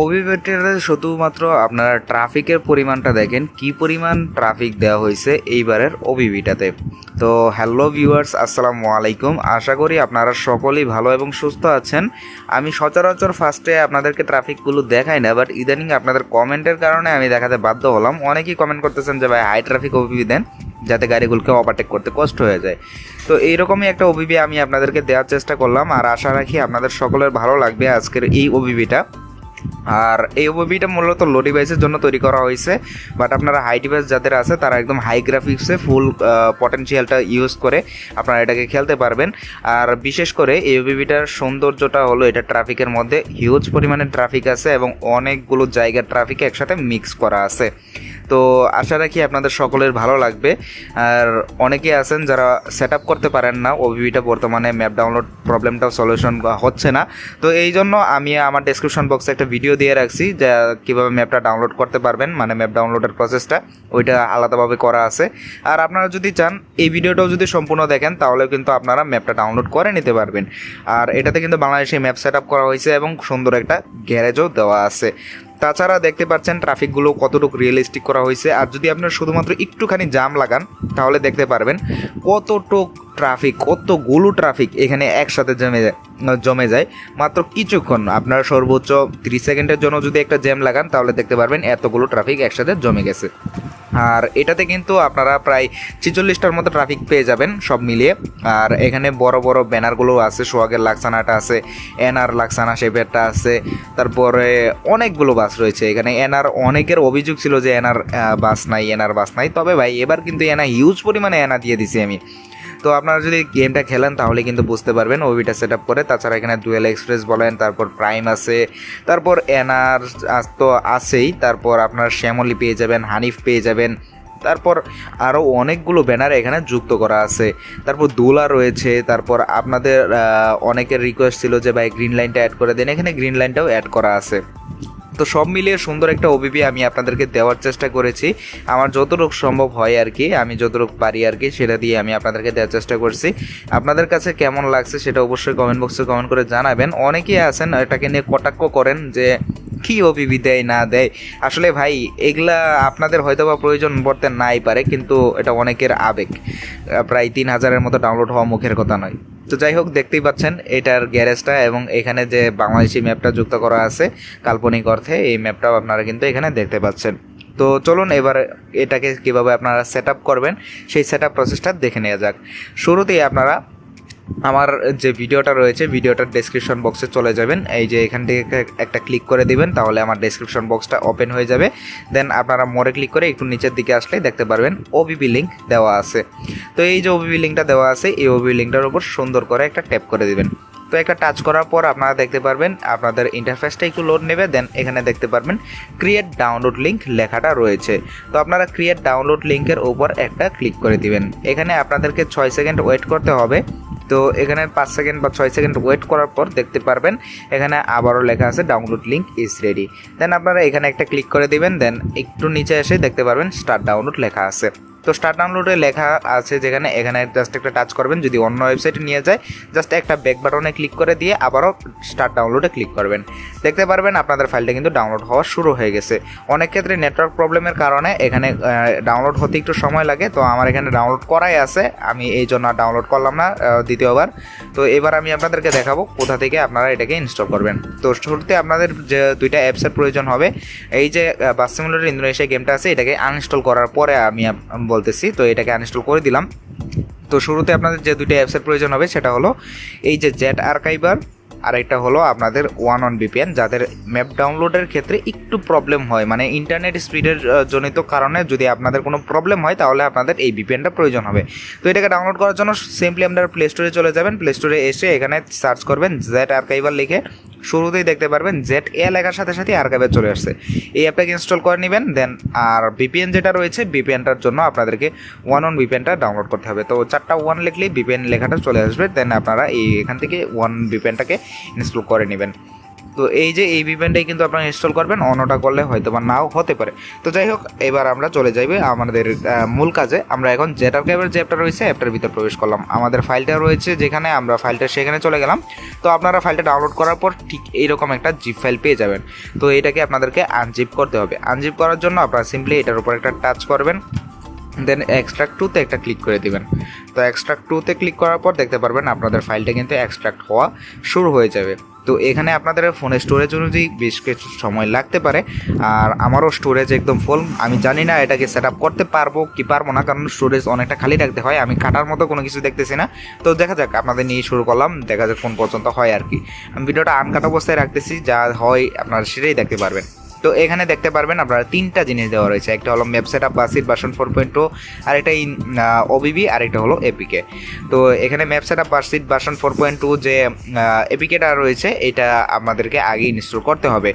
ওবিমিটারে শুধুমাত্র আপনারা ট্রাফিকের পরিমাণটা দেখেন, কি পরিমাণ ট্রাফিক দেওয়া হয়েছে এইবারের ওবিবিটাতে তো হ্যালো ভিউয়ার্স, আসসালামু আলাইকুম। আশা করি আপনারা সকলেই ভালো এবং সুস্থ আছেন। আমি সচরাচর ফার্স্টে আপনাদেরকে ট্রাফিকগুলো দেখাই না বাট ইদানিং আপনাদের কমেন্টের কারণে আমি দেখাতে বাধ্য হলাম। অনেকেই কমেন্ট করতেছেন যে, ভাই হাই ট্রাফিক ওবিবি দেন, যাতে গাড়িগুলোকে ওভারটেক করতে কষ্ট হয়ে যায়। তো এইরকমই একটা ওবিবি আমি আপনাদেরকে দেওয়ার চেষ্টা করলাম, আর আশা রাখি আপনাদের সকলের ভালো লাগবে আজকের এই ওবিবিটা আর এই ওবিবিটা মূলত লো ডিভাইসের জন্য তৈরি করা হয়েছে বাট আপনারা হাই ডিভাইস যাদের আছে, তারা একদম হাই গ্রাফিক্সে ফুল পটেনশিয়ালটা ইউজ করে আপনারা এটাকে খেলতে পারবেন। আর বিশেষ করে এই ওবিবিটার সৌন্দর্যটা হলো, এটা ট্রাফিকের মধ্যে হিউজ পরিমাণে ট্রাফিক আছে এবং অনেকগুলো জায়গার ট্রাফিক একসাথে মিক্স করা আছে। তো আশা রাখি আপনাদের সকলের ভালো লাগবে। আর অনেকে আছেন যারা সেট করতে পারেন না ওবিবিটা বর্তমানে ম্যাপ ডাউনলোড প্রবলেমটাও সলিউশন হচ্ছে না। তো এই জন্য আমি আমার ডেসক্রিপশন বক্সে একটা ভিডিও দিয়ে রাখছি, যে কীভাবে ম্যাপটা ডাউনলোড করতে পারবেন মানে ম্যাপ ডাউনলোডের প্রসেসটা ওইটা আলাদাভাবে করা আছে। আর আপনারা যদি চান, এই ভিডিওটাও যদি সম্পূর্ণ দেখেন তাহলে কিন্তু আপনারা ম্যাপটা ডাউনলোড করে নিতে পারবেন। আর এটাতে কিন্তু বাংলাদেশে ম্যাপ সেট করা হয়েছে এবং সুন্দর একটা গ্যারেজও দেওয়া আছে। তাছাড়া দেখতে পাচ্ছেন ট্রাফিকগুলো কতটুকু রিয়েলিস্টিক করা হয়েছে। আর যদি আপনার শুধুমাত্র একটুখানি জাম লাগান, তাহলে দেখতে পারবেন কতটুক ট্রাফিক, কতগুলো ট্রাফিক এখানে একসাথে জমে যায় জমে যায়। মাত্র কিছুক্ষণ আপনার সর্বোচ্চ ত্রিশ সেকেন্ডের জন্য যদি একটা জ্যাম লাগান, তাহলে দেখতে পারবেন এতগুলো ট্রাফিক একসাথে জমে গেছে। আর এটাতে কিন্তু আপনারা প্রায় ছেচল্লিশটার মতো ট্রাফিক পেয়ে যাবেন সব মিলিয়ে। আর এখানে বড় বড় ব্যানারগুলো আছে, সোহাগের লাক্সানাটা আছে, এনআর লাক্সানা শেপেরটা আছে, তারপরে অনেকগুলো বাস রয়েছে। এখানে এনআর অনেকের অভিযোগ ছিল যে এনআর বাস নাই, এনআর বাস নাই। তবে ভাই, এবার কিন্তু এনা হিউজ পরিমাণে এনা দিয়ে দিছি আমি। তো আপনারা যদি গেমটা খেলেন তাহলে কিন্তু বুঝতে পারবেন ওবিটা সেট করে। তাছাড়া এখানে ডুয়েল এক্সপ্রেস বলেন, তারপর প্রাইম আছে, তারপর এনআর তো আছেই। তারপর আপনার শ্যামলি পেয়ে যাবেন, হানিফ পেয়ে যাবেন, তারপর আরও অনেকগুলো ব্যানার এখানে যুক্ত করা আছে। তারপর দোলা রয়েছে, তারপর আপনাদের অনেকের রিকোয়েস্ট ছিল যে, ভাই গ্রিন লাইনটা অ্যাড করে দেন। এখানে গ্রিন লাইনটাও অ্যাড করা আছে। তো সব মিলিয়ে সুন্দর একটা ওবিপি আমি আপনাদেরকে দেওয়ার চেষ্টা করেছি। আমার যতটুকু সম্ভব হয় আর কি আমি যতটুকু পারি আর কি সেটা দিয়ে আমি আপনাদেরকে দেওয়ার চেষ্টা করছি। আপনাদের কাছে কেমন লাগছে সেটা অবশ্যই কমেন্ট বক্সে কমেন্ট করে জানাবেন। অনেকেই আছেন, এটাকে নিয়ে কটাক্ষ করেন যে কি ওবিবি দেয় না দেয়? আসলে ভাই, এগুলা আপনাদের হয়তো বা প্রয়োজন পড়তে নাই পারে, কিন্তু এটা অনেকের আবেগ। প্রায় তিন হাজারের মতো ডাউনলোড হওয়া মুখের কথা নয়। তো যাই হোক, দেখতেই পাচ্ছেন, এটার গ্যারেজটা এবং এখানে যে বাংলাদেশি ম্যাপটা যুক্ত করা আছে, কাল্পনিক অর্থে, এই ম্যাপটাও আপনারা কিন্তু এখানে দেখতে পাচ্ছেন। তো চলুন এবার এটাকে কীভাবে আপনারা সেট করবেন, সেই সেট প্রসেসটা দেখে নেওয়া যাক। শুরুতেই আপনারা আমার যে ভিডিওটা রয়েছে ভিডিওটার ডেসক্রিপশন বক্সে চলে যাবেন। এই যে এখান থেকে একটা ক্লিক করে দিবেন, তাহলে আমার ডেসক্রিপশন বক্সটা ওপেন হয়ে যাবে। দেন আপনারা মোড়ে ক্লিক করে একটু নিচের দিকে আসলে দেখতে পারবেন ওবিবি লিঙ্ক দেওয়া আছে। তো এই যে ওবিবি লিঙ্কটা দেওয়া আছে, এই ওবিবি লিঙ্কটার উপর সুন্দর করে একটা ট্যাপ করে দিবেন। তো একটা টাচ করার পর আপনারা দেখতে পারবেন, আপনাদের ইন্টারফেসটা একটু লোড নেবে দেন এখানে দেখতে পারবেন ক্রিয়েট ডাউনলোড লিঙ্ক লেখাটা রয়েছে। তো আপনারা ক্রিয়েট ডাউনলোড লিঙ্কের উপর একটা ক্লিক করে দিবেন। এখানে আপনাদেরকে ছয় সেকেন্ড ওয়েট করতে হবে। তো এখানে পাঁচ সেকেন্ড বা ছয় সেকেন্ড ওয়েট করার পর দেখতে পারবেন, এখানে আবারও লেখা আছে download link is ready then আপনারা এখানে একটা ক্লিক করে দিবেন দেন একটু নিচে এসে দেখতে পারবেন স্টার ডাউনলোড লেখা আছে। তো স্টার ডাউনলোডে লেখা আছে যেখানে, এখানে জাস্ট একটা টাচ করবেন, যদি অন্য ওয়েবসাইটে নিয়ে যায় জাস্ট একটা ব্যাক বাটনে ক্লিক করে দিয়ে আবারও স্টার ডাউনলোডে ক্লিক করবেন। দেখতে পারবেন আপনাদের ফাইলটা কিন্তু ডাউনলোড হওয়া শুরু হয়ে গেছে। অনেক ক্ষেত্রে নেটওয়ার্ক প্রবলেমের কারণে এখানে ডাউনলোড হতে একটু সময় লাগে, তো আমার এখানে ডাউনলোড করাই আছে। আমি এই জন্য ডাউনলোড করলাম না দ্বিতীয়বার। তো এবার আমি আপনাদেরকে দেখাবো কোথা থেকে আপনারা এটাকে ইনস্টল করবেন। তো শুরুতে আপনাদের যে দুইটা অ্যাপসের প্রয়োজন হবে, এই যে বাস সিমুলেটর ইন্দোনেশিয়া গেমটা আছে, এটাকে আনইনস্টল করার পরে আমি বলতেছি, তো এটাকে আনইনস্টল করে দিলাম। তো শুরুতে আপনাদের যে দুইটা অ্যাপসের প্রয়োজন হবে, সেটা হলো এই যে জেট আর্কাইভার আর একটা হলো আপনাদের ওয়ান অন বিপিএন যাদের ম্যাপ ডাউনলোডের ক্ষেত্রে একটু প্রবলেম হয়। মানে ইন্টারনেট স্পিডের জনিত কারণে যদি আপনাদের কোনো প্রবলেম হয়, তাহলে আপনাদের এই বিপিএনটা প্রয়োজন হবে। তো এটাকে ডাউনলোড করার জন্য সিম্পলি আপনারা প্লে স্টোরে চলে যাবেন। প্লে স্টোরে এসে এখানে সার্চ করবেন জেট আর্কাইভার লিখে। শুরুতেই দেখতে পারবেন জেট এ লেখার সাথে সাথে আর্কাইভে চলে আসছে। এই অ্যাপটাকে ইনস্টল করে নেবেন দেন আর বিপিএন যেটা রয়েছে বিপিএনটার জন্য আপনাদেরকে ওয়ান অন বিপিএনটা ডাউনলোড করতে হবে। তো চারটা ওয়ান লিখলেই বিপিএন লেখাটা চলে আসবে। দেন আপনারা এই এখান থেকে ওয়ান বিপিএনটাকে ইনস্টল করে নেবেন। তো এই যে এই ভিপিএনটাই কিন্তু আপনারা ইনস্টল করবেন, অন্যটা করলে হয়তো বা নাও হতে পারে। তো যাই হোক, এবার আমরা চলে যাইবে আমাদের মূল কাজে। আমরা এখন জেটার ক্যাবের যে অ্যাপটা রয়েছে অ্যাপটার ভিতর প্রবেশ করলাম। আমাদের ফাইলটা রয়েছে যেখানে আমরা ফাইলটা সেখানে চলে গেলাম। তো আপনারা ফাইলটা ডাউনলোড করার পর ঠিক এইরকম একটা জিপ ফাইল পেয়ে যাবেন। তো এটাকে আপনাদেরকে আনজিপ করতে হবে। আনজিপ করার জন্য আপনারা সিম্পলি এটার উপর একটা টাচ করবেন। দেন এক্সট্রাক্ট টুতে একটা ক্লিক করে দিবেন। তো এক্সট্রাক্ট টুতে ক্লিক করার পর দেখতে পারবেন আপনাদের ফাইলটা কিন্তু এক্সট্রাক্ট হওয়া শুরু হয়ে যাবে। তো এখানে আপনাদের ফোনের স্টোরেজ অনুযায়ী বেশ কিছু সময় লাগতে পারে। আর আমারও স্টোরেজ একদম ফুল আমি জানি না এটাকে সেট করতে পারব কি পারব না, কারণ স্টোরেজ অনেকটা খালি রাখতে হয়। আমি কাটার মতো কোনো কিছু দেখতেছি না। তো দেখা যাক, আপনাদের নিয়ে শুরু করলাম। দেখা যাক কোন পর্যন্ত হয় আর কি। আমি ভিডিওটা আনকাট অবস্থায় রাখতেছি, যা হয় আপনারা সেটাই দেখতে পারবেন। তো এখানে দেখতে পারবেন আপনারা তিনটা জিনিস দেওয়া রয়েছে। একটা হলো ম্যাপ সেট আপ বাসির বাসন ফোর পয়েন্ট টু আর একটা ইন ওবিবি আর একটা হলো এপিকে তো এখানে ম্যাপ সেট আপ বাসির বাসন ফোর পয়েন্ট টু যে এপিকেটা রয়েছে, এটা আমাদেরকে আগে ইনস্টল করতে হবে।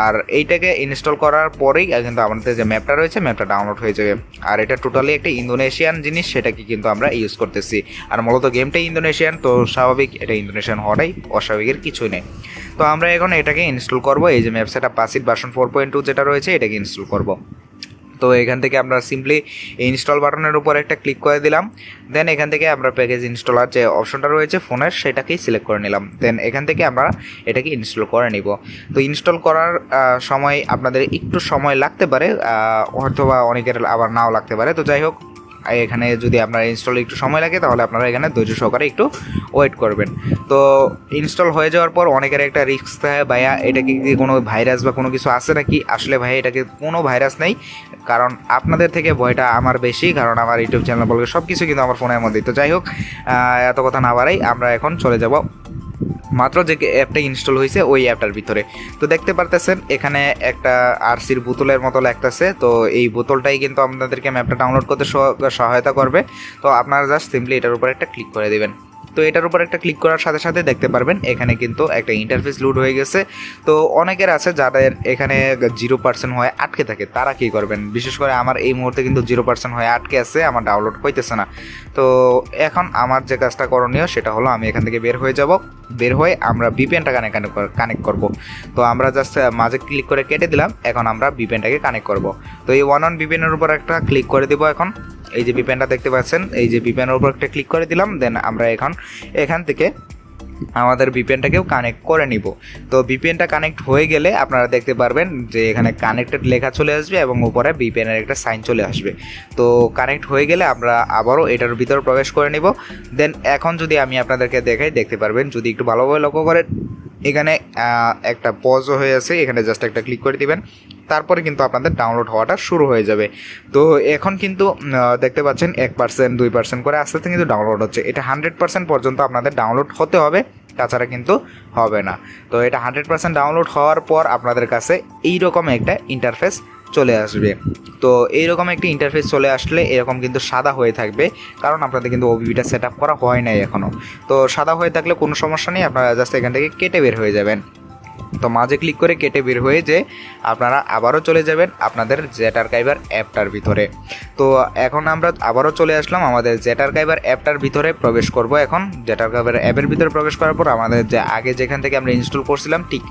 আর এইটাকে ইনস্টল করার পরেই কিন্তু আমাদের যে ম্যাপটা রয়েছে, ম্যাপটা ডাউনলোড হয়ে যাবে। আর এটা টোটালি একটা ইন্দোনেশিয়ান জিনিস, সেটাকে কিন্তু আমরা ইউজ করতেছি। আর মূলত গেমটাই ইন্দোনেশিয়ান তো স্বাভাবিক এটা ইন্দোনেশিয়ান হওয়াটাই অস্বাভাবিকের কিছুই নেই। তো আমরা এখন এটাকে ইনস্টল করব এই যে ম্যাপ সেট বাসির বাসন ফোর পয়েন্ট টু যেটা রয়েছে এটাকে ইনস্টল করব। তো এখান থেকে আমরা সিম্পলি ইনস্টল বাটনের উপর একটা ক্লিক করে দিলাম দেন এখান থেকে আমরা প্যাকেজ ইনস্টলার যে অপশনটা রয়েছে ফোনের সেটাকেই সিলেক্ট করে নিলাম। দেন এখান থেকে আমরা এটাকে ইনস্টল করে নিব। তো ইনস্টল করার সময় আপনাদের একটু সময় লাগতে পারে আহ, হয়তো বা অনেকের আবার নাও লাগতে পারে। তো যাই হোক এখানে যদি আপনার ইনস্টল একটু সময় লাগে, তাহলে আপনারা এখানে ধৈর্য সহকারে একটু ওয়েট করবেন। তো ইনস্টল হয়ে যাওয়ার পর অনেকের একটা রিস্ক থাকে, ভাইয়া, এটা কি কোনো ভাইরাস বা কোনো কিছু আছে নাকি? আসলে ভাইয়া এটাকে কোনো ভাইরাস নেই। কারণ আপনাদের থেকে ভয়টা আমার বেশি, কারণ আমার ইউটিউব চ্যানেল বলবে সব কিছু কিন্তু আমার ফোনের মধ্যেই। তো যাই হোক এত কথা না বাড়াই, আমরা এখন চলে যাব মাত্র যে অ্যাপটা ইনস্টল হয়েছে, ওই অ্যাপটার ভিতরে। তো দেখতে পারতেছেন, এখানে একটা আরসির বোতলের মতো লাগতেছে। তো এই বোতলটাই কিন্তু আপনাদেরকে ম্যাপটা ডাউনলোড করতে সহ- সহায়তা করবে। তো আপনারা জাস্ট সিম্পলি এটার উপর একটা ক্লিক করে দিবেন। তো এটার উপর একটা ক্লিক করার সাথে সাথে দেখতে পারবেন এখানে কিন্তু একটা ইন্টারফেস লুড হয়ে গেছে। তো অনেকের আছে যাদের এখানে জিরো পার্সেন্ট হয়ে আটকে থাকে, তারা কি করবেন? বিশেষ করে আমার এই মুহূর্তে কিন্তু জিরো পার্সেন্ট হয়ে আটকে আছে, আমার ডাউনলোড হইতেছে না। তো এখন আমার যে কাজটা করণীয় সেটা হলো আমি এখান থেকে বের হয়ে যাব। বের হয়ে আমরা বিপিএনটা কানেক্ট কানেক্ট করব তো আমরা জাস্ট মাঝে ক্লিক করে কেটে দিলাম, এখন আমরা বিপিএনটাকে কানেক্ট করব। তো এই ওয়ান অন বিপিএনের উপর একটা ক্লিক করে দেবো এখন। এই যে বিপিএনটা দেখতে পাচ্ছেন, এই যে বিপিএনের উপর একটা ক্লিক করে দিলাম দেন আমরা এখন এখান থেকে আমাদের ভিপিএনটাকেও কানেক্ট করে নিব। তো ভিপিএনটা কানেক্ট হয়ে গেলে আপনারা দেখতে পারবেন যে এখানে কানেক্টেড লেখা চলে আসবে এবং উপরে ভিপিএনের একটা সাইন চলে আসবে। তো কানেক্ট হয়ে গেলে আমরা আবারও এটার ভিতর প্রবেশ করে নিব। দেন এখন যদি আমি আপনাদেরকে দেখাই, দেখতে পারবেন, যদি একটু ভালোভাবে লক্ষ্য করেন এখানে একটা পজও হয়ে আছে, এখানে জাস্ট একটা ক্লিক করে দিবেন। তারপরে কিন্তু আপনাদের ডাউনলোড হওয়াটা শুরু হয়ে যাবে। তো এখন কিন্তু দেখতে পাচ্ছেন, এক পার্সেন্ট দুই পার্সেন্ট করে আস্তে আস্তে কিন্তু ডাউনলোড হচ্ছে। এটা হান্ড্রেড পার্সেন্ট পর্যন্ত আপনাদের ডাউনলোড হতে হবে, তাছাড়া কিন্তু হবে না। তো এটা হান্ড্রেড পার্সেন্ট ডাউনলোড হওয়ার পর আপনাদের কাছে এইরকম একটা ইন্টারফেস চলে আসবে। তো এইরকম একটি ইন্টারফেস চলে আসলে এরকম কিন্তু সাদা হয়ে থাকবে। কারণ আপনাদের কিন্তু ওবিবিটা সেট আপ করা হয় নাই এখনও তো সাদা হয়ে থাকলে কোনো সমস্যা নেই, আপনারা জাস্ট এখান থেকে কেটে বের হয়ে যাবেন। তো মাঝে ক্লিক করে কেটে বের হয়ে যে আপনারা আবারও চলে যাবেন আপনাদের জেট আর্কাইভার অ্যাপটার ভিতরে। তো এখন আমরা আবারও চলে আসলাম আমাদের জেট আর্কাইভার অ্যাপটার ভিতরে প্রবেশ করব এখন। জেট আর্কাইভার অ্যাপের ভিতরে প্রবেশ করার পর আমাদের যে আগে যেখান থেকে আমরা ইনস্টল করছিলাম, ঠিক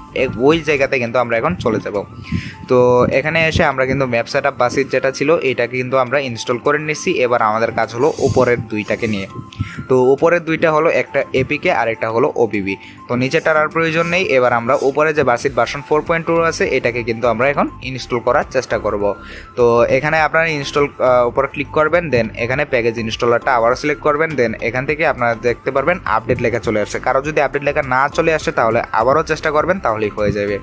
ওই জায়গাতে কিন্তু আমরা এখন চলে যাব। তো এখানে এসে আমরা কিন্তু ম্যাপ সেট আপ বাসির যেটা ছিল এটাকে কিন্তু আমরা ইনস্টল করে নিচ্ছি এবার আমাদের কাজ হলো উপরের দুইটাকে নিয়ে। তো উপরের দুইটা হলো একটা এপিকে আর একটা হলো ওবিবি তো নিচেটার আর প্রয়োজন নেই। এবার আমরা উপরে যে বাসির ভার্সন ফোর পয়েন্ট টু আছে, এটাকে কিন্তু আমরা এখন ইনস্টল করার চেষ্টা করব। তো এখানে আপনারা ইনস্টল উপরে ক্লিক করবেন দেন এখানে প্যাকেজ ইনস্টলারটা আবারও সিলেক্ট করবেন দেন এখান থেকে আপনারা দেখতে পারবেন আপডেট লেখা চলে আসছে। কারও যদি আপডেট লেখা না চলে আসে, তাহলে আবারও চেষ্টা করবেন, তাহলেই হয়ে যাবে।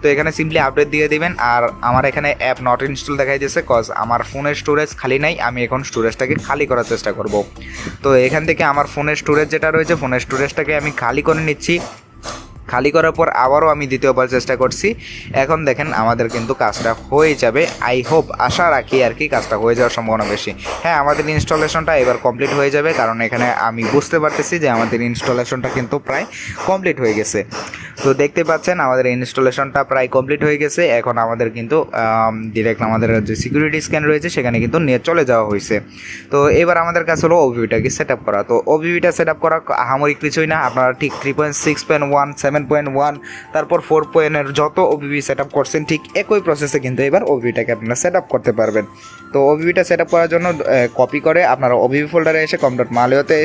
তো এখানে সিম্পলি আপডেট দিয়ে দিবেন, আর আমার এখানে অ্যাপ নট ইনস্টল দেখাই দিয়েছে কজ আমার ফোনের স্টোরেজ খালি নাই, আমি এখন স্টোরেজটাকে খালি করার চেষ্টা করব। তো এখান থেকে আমার ফোনের স্টোরেজ যেটা রয়েছে, ফোনের স্টোরেজটাকে আমি খালি করে নিচ্ছি। খালি করার পর আবারও আমি দ্বিতীয়বার চেষ্টা করছি। এখন দেখেন আমাদের কিন্তু কাজটা হয়ে যাবে। আই হোপ আশা রাখি আর কি কাজটা হয়ে যাওয়ার সম্ভাবনা বেশি। হ্যাঁ আমাদের ইনস্টলেশনটা এবার কমপ্লিট হয়ে যাবে, কারণ এখানে আমি বুঝতে পারতেছি যে আমাদের ইনস্টলেশনটা কিন্তু প্রায় কমপ্লিট হয়ে গেছে। তো দেখতে পাচ্ছেন, আমাদের ইনস্টলেশনটা প্রায় কমপ্লিট হয়ে গেছে। এখন আমাদের কিন্তু ডিরেক্ট আমাদের যে সিকিউরিটি স্ক্যান রয়েছে, সেখানে কিন্তু নিয়ে চলে যাওয়া হয়েছে। তো এবার আমাদের কাছে হলো ওভিভিটাকে সেট আপ করা। তো ওভিভিটা সেট আপ করা, আহামরি কিছুই না। আপনারা ঠিক three point six point one seven point one তারপর ফোর পয়েন্টের যত ওভিভি সেট আপ করছেন, ঠিক একই প্রসেসে কিন্তু এবার ওভিভিটাকে আপনারা সেট আপ করতে পারবেন। তো ওভিভিটা সেট আপ করার জন্য কপি করে আপনারা ওভিভি ফোল্ডারে এসে কম ডট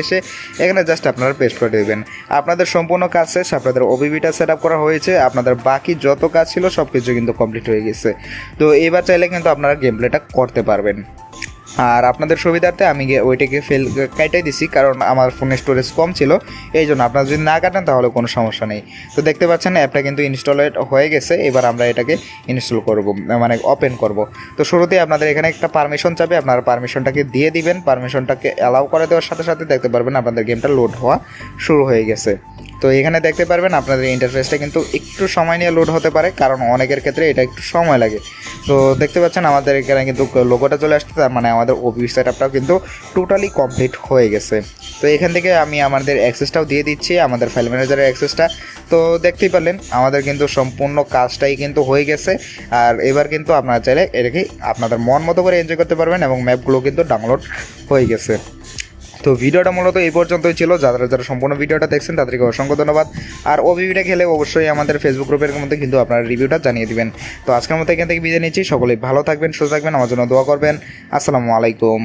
এসে, এখানে জাস্ট আপনারা পেস্ট করে দেবেন। আপনাদের সম্পূর্ণ কাজ শেষ। আপনাদের ওভিভিটা সেট আপ করা হয়েছে, আপনাদের বাকি যত কাজ ছিল সব কিছু কিন্তু কমপ্লিট হয়ে গেছে। তো এবার চাইলে কিন্তু আপনারা গেম প্লেটা করতে পারবেন। আর আপনাদের সুবিধার্থে আমি ওইটাকে ফেল কাটাই দিছি, কারণ আমার ফোনের স্টোরেজ কম ছিল এই জন্য আপনারা যদি না কাটেন তাহলে কোনো সমস্যা নেই। তো দেখতে পাচ্ছেন অ্যাপটা কিন্তু ইনস্টল হয়ে গেছে, এবার আমরা এটাকে ইনস্টল করব মানে ওপেন করব। তো শুরুতেই আপনাদের এখানে একটা পারমিশন চাবে, আপনারা পারমিশনটাকে দিয়ে দিবেন পারমিশনটাকে অ্যালাউ করে দেওয়ার সাথে সাথে দেখতে পারবেন আপনাদের গেমটা লোড হওয়া শুরু হয়ে গেছে। তো এখানে দেখতে পারবেন আপনাদের ইন্টারফেসটা কিন্তু একটু সময় নিয়ে লোড হতে পারে, কারণ অনেকের ক্ষেত্রে এটা একটু সময় লাগে। তো দেখতে পাচ্ছেন আমাদের এখানে কিন্তু লোগোটা চলে আসছে, তার মানে আমাদের ওপি সেট আপটাও কিন্তু টোটালি কমপ্লিট হয়ে গেছে। তো এখান থেকে আমি আমাদের অ্যাক্সেসটাও দিয়ে দিচ্ছি, আমাদের ফাইল ম্যানেজারের অ্যাক্সেসটা তো দেখতেই পারলেন, আমাদের কিন্তু সম্পূর্ণ কাজটাই কিন্তু হয়ে গেছে। আর এবার কিন্তু আপনারা চাইলে এটাকে আপনাদের মন মতো করে এনজয় করতে পারবেন এবং ম্যাপগুলো কিন্তু ডাউনলোড হয়ে গেছে। তো ভিডিওটা মূলত এই পর্যন্তই ছিল। যারা যারা সম্পূর্ণ ভিডিওটা দেখছেন, তাদেরকে অসংখ্য ধন্যবাদ। আর ও ভিডিওটা খেলে অবশ্যই আমাদের ফেসবুক গ্রুপের মধ্যে কিন্তু আপনারা রিভিউটা জানিয়ে দিবেন। তো আজকের মতো এখান থেকে বিদায় নিচ্ছি। সকলেই ভালো থাকবেন, সুস্থ থাকবেন, আমার জন্য দোয়া করবেন। আসসালামু আলাইকুম।